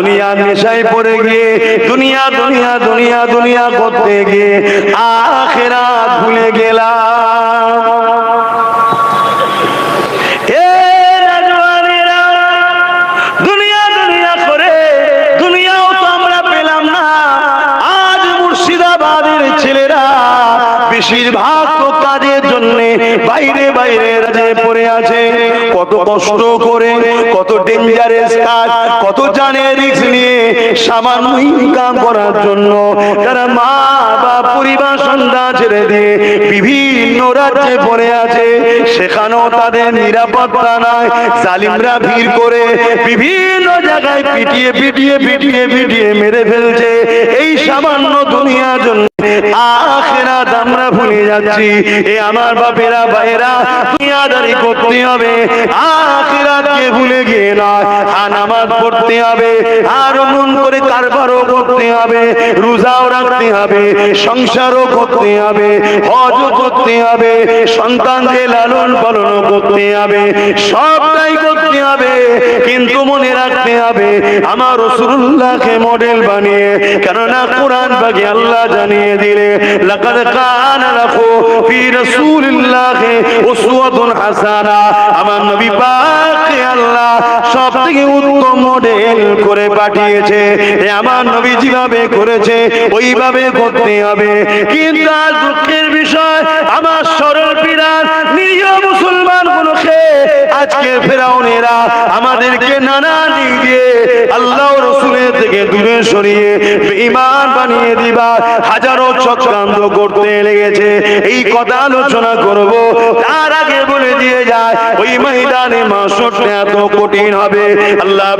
দুনিয়া নেশায় পড়ে গিয়ে, দুনিয়া দুনিয়া দুনিয়া দুনিয়া করতে গিয়ে আখেরা ভুলে গেলাম। বেশিরভাগ তো কাজের জন্য বাইরে বাইরে রাজে পড়ে আছে। কত কষ্ট করে, কত ডেঞ্জারাস কাজ, কত জানে রিস্ক নিয়ে সামান্য ইনকাম করার জন্য তারা মা বা পরিবার সন্তান ছেড়ে দিয়ে বিভিন্ন রাজ্যে পড়ে আছে, সেখানেও তাদের নিরাপত্তা নাই। জালিমরা ভিড় করে বিভিন্ন জায়গায় পিটিয়ে পিটিয়ে পিটিয়ে পিটিয়ে মেরে ফেলছে। এই সামান্য দুনিয়ার জন্য আখেরাত আমরা ভুলে যাচ্ছি। এ আমার বাপেরা ভাইরা দুনিয়াদারি করতে হবে। ভুলে গিয়ে নয়, আর নামাজ পড়তে হবে, আর করে কারবারও করতে হবে, রোজাও রাখতে হবে, সংসারও করতে হবে, হজও করতে হবে, সন্তানকে লালন পালন করতে হবে, সবটাই করতে হবে, কিন্তু মনে রাখতে হবে, আমার রসুল্লাহকে মডেল বানিয়ে, কেননা কোরআন বাগে আল্লাহ জানিয়ে দিলে, লাকাদ কানা লাকু ফি রাসূলিল্লাহি উসওয়াতুন হাসানা। আমার নবী পাক আল্লাহ সবথেকে উত্তম মডেল করে পাঠিয়েছে। আমার নবী যেভাবে করেছে, ওইভাবে করতে হবে। কিন্তু দুঃখের বিষয়, আমার সরল নিরীহ মুসলমান আজকে ফেরাউনেরা আমাদেরকে নানা দিক দিয়ে আল্লাহ রসুলের থেকে দূরে সরিয়ে ইমান বানিয়ে দিবা। হাজারো চক্রান্ত করতে লেগেছে। এই কথা আলোচনা করব। তার আগে বলে দিয়ে যায়, ওই এত কঠিন হবে। আল্লাহ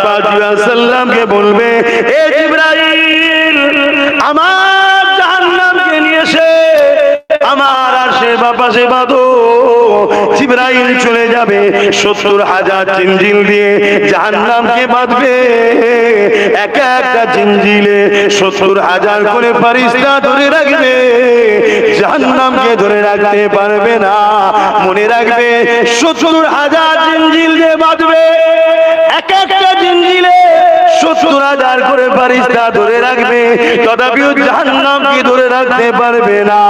সাল্লামকে বলবে, এ জিব্রাইল, আমার জাহান্নামকে নিয়ে আমার আর সে বাবা সে বাদো জিব্রাইল চলে যাবে। সত্তর হাজার চিনজিল দিয়ে জাহান্নামকে বাঁধবে। এক একটা চিনজিলে সত্তর হাজার করে ফারিস্তা ধরে রাখবে। জাহান্নামকে ধরে রাখতে পারবে না। মনে রাখবে, সত্তর হাজার চিনজিল দিয়ে বাঁধবে। এক একটা চিনজিলে সত্তর হাজার করে ফারিস্তা ধরে রাখবে। তথাপিও জাহান্নামকে ধরে রাখতে পারবে না।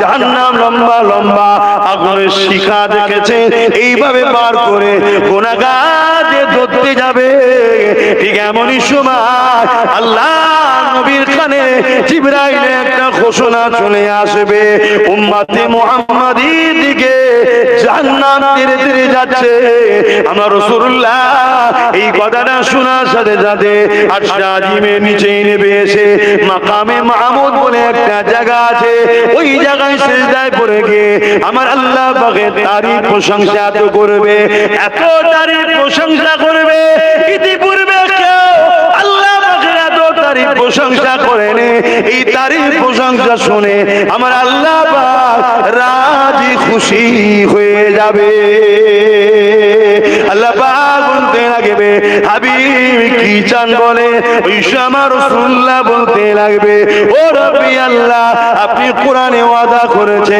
জাহান্নাম লম্বা লম্বা আগুনের শিখা দেখেছে। এইভাবে পার করে গোনাগাতে ধরতে যাবে। ঠিক এমনই সময় আল্লাহ নবীর কানে জিবরাইলে একটা ঘোষণা চলে আসবে। উম্মাতে মুহাম্মাদির দিকে জাহান্নাম ধীরে ধীরে যাচ্ছে। আমার রাসূলুল্লাহ এই কথাটা শোনার সাথে সাথে আজিমের নিচে নেবে এসে মাকামে মাহমুদ বলে একটা জায়গা আছে। ওই জায়গায় সেজদায় পড়ে গিয়ে আমার আল্লাহ পাকের তারিফ প্রশংসা এত করবে, এত তারিফ প্রশংসা করবে, ইতিপূর্বে কেউ আল্লাহ পাকের এত তারিফ প্রশংসা করেন এই তারিফ প্রশংসা শুনে আমার আল্লাহ রাজি খুশি হয়ে যাবে। আল্লাহ বলতে লাগবে, হাবিব কি চান বলে? আমার রাসূলুল্লাহ বলতে লাগবে, ও রব্বি আল্লাহ, আপনি কোরআনে ওয়াদা করেছে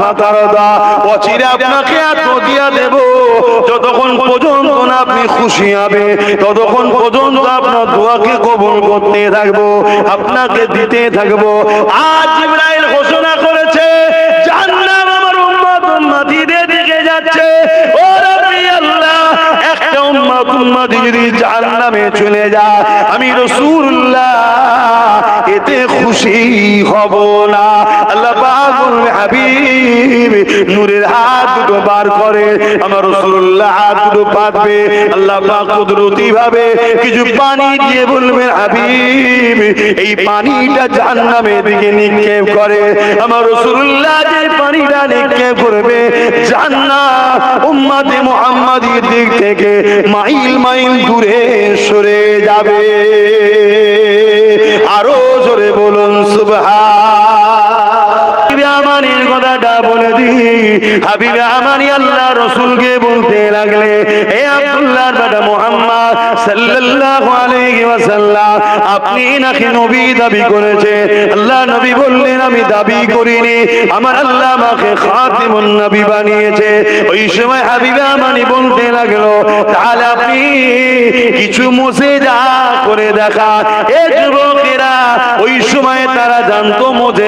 ফাতারদা। অচিরে আপনাকে এত দিয়া দেব, যতক্ষণ পর্যন্ত না আপনি খুশি হবে ততক্ষণ পর্যন্ত আপনার দোয়াকে কবুল করতে থাকব, আপনাকে দিতে থাকব। আজ জিবরাইল ঘোষণা করেছে হাবিব নূরের হাত দুটো বার করে আমার হাত দুটো পাতবে। আল্লাহ পাক কুদরতি ভাবে কিছু পানি দিয়ে হাবিব, এই পানিটা জাহান্নামের দিকে নিক্ষেপ করে। আমার যে পানিটা নিক্ষেপ করবে জান্নাত উম্মতে দিক থেকে মাইল মাইল দূরে সরে যাবে। আরও জোরে বলুন, সুবহান আল্লাহ রসুলকে বলতে লাগলে বেটা মুহাম্মদ সাল্লাল্লাহু আলাইহি ওয়াসাল্লাম, আপনি নাকি নবী দাবি করেছে আল্লাহ নবী বললেন, আমি দাবি করিনি, আমার আল্লাহ আমাকে খাতিমুন নবী বানিয়েছে। ওই সময় বলতে লাগল, তাহলে আপনি কিছু মুছে যা করে দেখা এ যুবকেরা ওই সময় তারা জানতো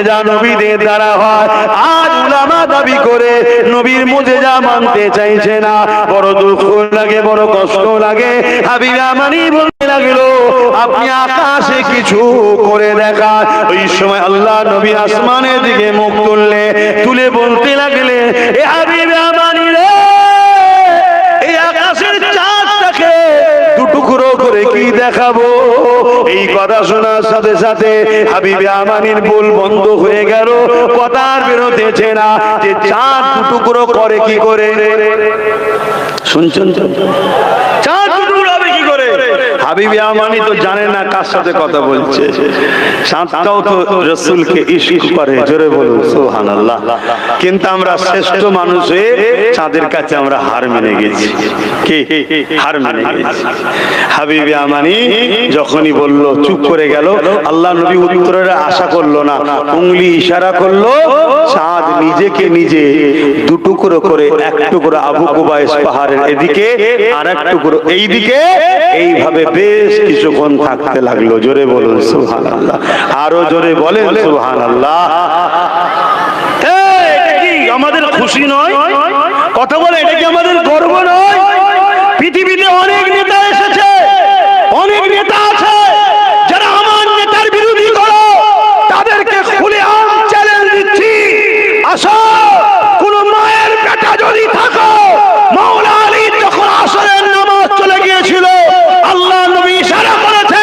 যা নবীদের দ্বারা হয়। আজ উলামা দাবি করে নবীর যা মানতে চাইছে না। বড় দুঃখ লাগে বড় কষ্ট লাগে। হাবিবা মানি বলতে লাগল আপনি আকাশে কিছু করে দেখা ওই সময় আল্লাহ নবী আসমানের দিকে মুখ তুললে তুলে বলতে লাগলে এ হাবিবা মানি রে এই আকাশের চাঁদটাকে দুটুকরো করে কি দেখাবো? কথা শোনার সাথে সাথে হাবিবে আমানির বল বন্ধ হয়ে গেল কথা আর বেরোতেছে না যে চাঁদ টুকরো করে কি করে শুনছেন? চাঁদ দুটুকরো হবে কি করে হাবিবে আমানি তো জানে না কার সাথে কথা বলছে। চাঁদটাও তো রসুলকে ইস্ক করে জোরে বলুন সোহান কিন্তু আমরা শ্রেষ্ঠ মানুষ হয়ে চাঁদের কাছে আমরা হার মেনে গেছি। কে? হার মেনে গেছি। হাবিবে আমানি যখনই বলল চুপ করে গেল আল্লাহ নবী উত্তরের আশা করল না উংলি ইশারা করল চাঁদ নিজেকে নিজে দুটুকরো করে এক টুকরো আবু কুবাইস পাহাড়ের এদিকে আর এক টুকরো এইদিকে। এইভাবে বেশ কিছুক্ষণ থাকতে লাগল। জোরে বলুন সুহান আল্লাহ আরও জোরে বলেন সুহান আল্লাহ আমাদের খুশি নয়? কথা বলে, এটা কি আমাদের গর্ব নয় পৃথিবীতে অনেক নেতা এসেছে অনেক নেতা আছে যারা আমার নেতার বিরোধী করো তাদেরকে খুলে আম চ্যালেঞ্জ দিচ্ছি আসো কোন মায়ের বেটা যদি থাকো মাওলা আলী যখন আসরের নামাজ চলে গিয়েছিল আল্লাহ নবী ইশারা করেছে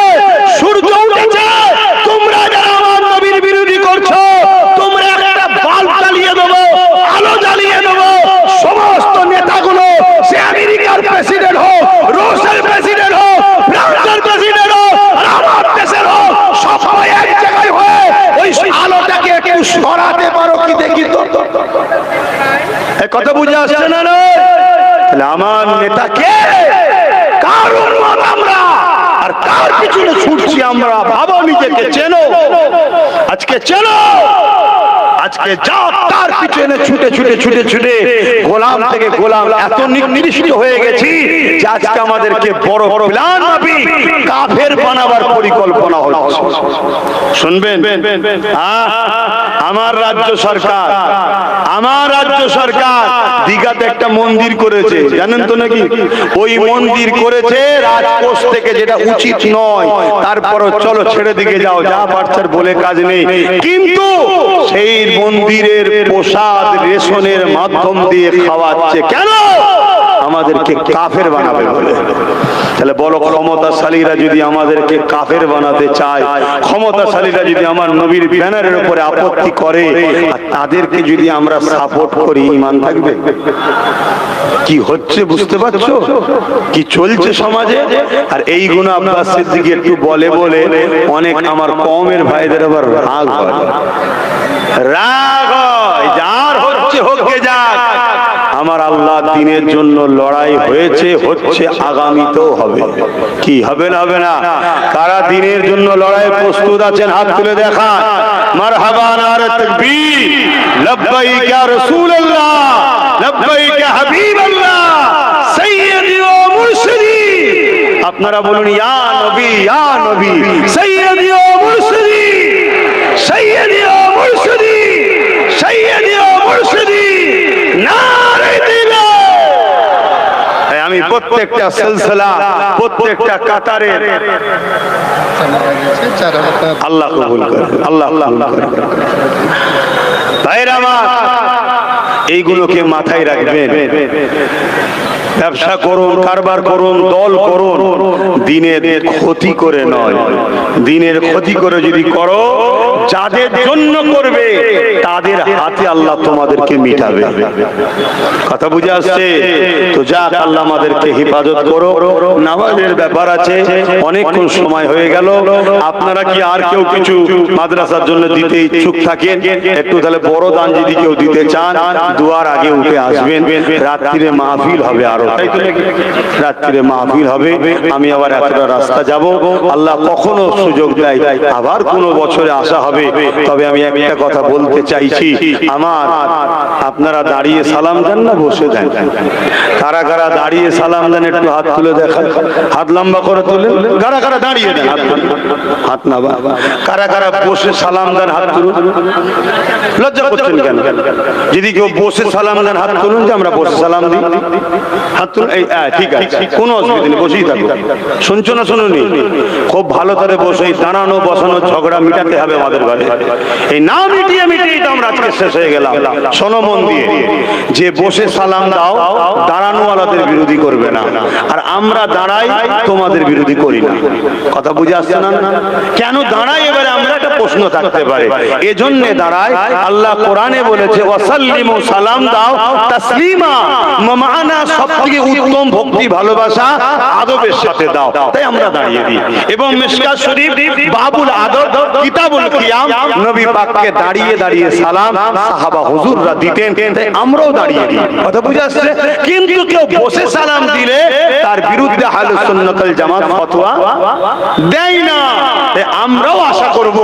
সূর্য উঠেছে তোমরা যারা আমার নবীর বিরোধী করছ তোমরা একটা বাল্ব জ্বালিয়ে দেবো আলো জ্বালিয়ে দেবো সমস্ত নেতাগুলো সে আমেরিকার প্রেসিডেন্ট হোক রুশের প্রেসিডেন্ট হোক ফ্রান্সের প্রেসিডেন্ট হোক আর আমার দেশের হোক সবাই এক জায়গায় হয়ে ওই আলোটাকে একটু সরাতে পারো কি দেখি তো এ কথা বুঝে আসছে না রে তাহলে আমার কে কার উম্মত আমরা আর কার পিছনে ছুটছি আমরা ভাবো নিজেকে চেনো। আজকে চেনো। আজকে যা তার পিছনে ছুটে ছুটে ছুটে ছুটে গোলাম থেকে গোলাম এত নিকৃষ্ট হয়ে গেছি যে আজকে আমাদেরকে বড় বড় প্ল্যান ভাবি কাফের বানাবার পরিকল্পনা হচ্ছে। শুনবেন? হ্যাঁ? আমার রাজ্য সরকার, আমার রাজ্য সরকার দিঘাতে একটা মন্দির করেছে। জানেন তো নাকি? ওই মন্দির করেছে রাজকোষ থেকে, যেটা উচিত নয়। তারপরও চলো ছেড়ে দিকে যাও, যা পারছার বলে কাজ নেই। কিন্তু সেই মন্দিরের প্রসাদ রেশনের মাধ্যম দিয়ে খাওয়াচ্ছে। কেন? আমাদেরকে কাফের বানাবে বলে। তাহলে বড় ক্ষমতাশালীরা যদি আমাদেরকে কাফের বানাতে চায় ক্ষমতাশালীরা যদি আমার নবীর ব্যানারের উপরে আপত্তি করে আর তাদেরকে যদি আমরা সাপোর্ট করি ইমান থাকবে? কি হচ্ছে বুঝতে পারছ? কি চলছে সমাজে? আর এই গুণ আব্বাস সিদ্দিকি একটু বলে বলে অনেক আমার কমের ভাইদের আবার রাগ হয়। রাগ হয় যার হচ্ছে হোকে যাক। আমার আল্লাহ দিনের জন্য লড়াই হয়েছে, হচ্ছে আগামীতেও হবে। কি হবে না হবে না? কারা দিনের জন্য লড়াই প্রস্তুত আছেন, হাত তুলে দেখা মারহাবান আর তাকবীর। রাসূলুল্লাহ, লব্বাইক ইয়া হাবিবাল্লাহ সাইয়্যিদি ও মুরশিদি আপনারা বলুন, ইয়া নবী ইয়া নবী সাইয়্যিদি ও মুরশিদি সাইয়্যিদি ও মুরশিদি সাইয়্যিদি ও মুরশিদি নারে দিলে আমি প্রত্যেকটা সিলসিলা, প্রত্যেকটা কাতারের। আল্লাহ কবুল করে, আল্লাহ করে। ভাইরা আমার, এইগুলোকে মাথায় রাখবেন। ব্যবসা করুন, কারবার করুন, দল করুন, দিনের ক্ষতি করে নয়। দিনের ক্ষতি করে যদি করো যাদের জন্য করবে, তাদের হাতে আল্লাহ তোমাদেরকে মিটাবে। কথা বুঝে আসছে? তো যাক, আল্লাহ আমাদেরকে হেফাজত করো। নামাজের ব্যাপার আছে, অনেকক্ষণ সময় হয়ে গেল। আপনারা কি আর কেউ কিছু মাদ্রাসার জন্য দিতে ইচ্ছুক থাকেন? একটু তাহলে বড় দান যদি কেউ দিতে চান, দুয়ার আগে উঠে আসবেন। রাত্রিরে মাহফিল হবে আরও? রাত্রিরে মাহফিল হবে। আমি আবার এতটা রাস্তা যাব। আল্লাহ কখনো সুযোগ দেয়। আবার কোনো বছরে আসা হবে তবে আমি একটা কথা বলতে চাইছি। আমার আপনারা দাঁড়িয়ে সালাম দেন না, বসে দেন। কারা কারা দাঁড়িয়ে সালাম দেন, একটু হাত তুলে দেখান। হাত লম্বা করে তুলে কারা কারা দাঁড়িয়ে দেন? হাত না কারা কারা বসে সালাম দেন, হাত তুলুন। লজ্জা করছেন কেন? যদি কেউ বসে সালাম দেন, হাত তুলুন যে আমরা বসে সালাম দিই। হাত তুলুন। এই ঠিক আছে। কোনো অসুবিধা নেই, বসেই থাকুন। শুনছো না শুনুনি? খুব ভালো করে বসে দাঁড়ানো, বসানো, ঝগড়া মিটাতে হবে আমাদের ঘরে যে বসে সালাম দাও, দাঁড়ানো আলাদের বিরোধী করবে না। আর আমরা দাঁড়াই তোমাদের বিরোধী করি না। কথা বুঝে আসছে না? কেন দাঁড়াই? এবারে আমরা প্রশ্ন থাকতে পারে। এজন্য দাঁড়ায় আল্লাহ কোরআনে বলেছে, ওয়াসাল্লিমু সালাম দাও, তাসলিমা মানা সবথেকে উত্তম ভক্তি, ভালোবাসা, আদবের সাথে দাও। তাই আমরা দাঁড়িয়ে দিই। এবং মিশকাত শরীফ, বাবুল আদব, কিতাবুল কিয়াম, নবী পাককে দাঁড়িয়ে দাঁড়িয়ে সালাম সাহাবা হুজুররা দিতেন আমরাও দাঁড়িয়ে দিই। কথা বুঝে আসছে? কিন্তু কেউ বসে সালাম দিলে তার বিরুদ্ধে হালুস সুন্নাতুল জামাত ফতোয়া দেয় না। আমরাও আশা করব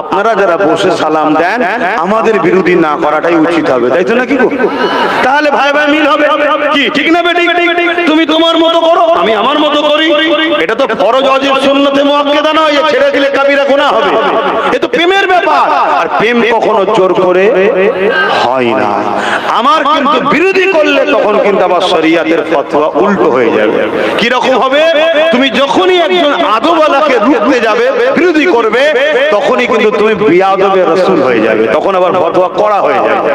আপনারা যারা বসে সালাম দেন, আমাদের বিরোধী না করাটাই উচিত হবে, তাই তো নাকি? তাহলে ভাই ভাই মিল হবে। কি, ঠিক না বেটি? তুমি তোমার মতো করো, আমি আমার মতো করি। এটা তো ফরজ অজিব সুন্নতে মুআক্কাদা নয় ছেড়ে দিলে কাবিরা গুনাহ হবে। এ তো প্রেমের ব্যাপার। আর প্রেম কখনো জোর করে হয় না। আমার কিন্তু বিরোধী করলে তখন কিন্তু আবার শরিয়াতের ফতোয়া উল্টো হয়ে যাবে। কি রকম হবে? তুমি যখনই একজন আদবালাকে রুখতে যাবে বিরোধী করবে তখনই কিন্তু তুমি বিয়াদবে রসুল হয়ে যাবে। তখন আবার ফতোয়া করা হয়ে যাবে।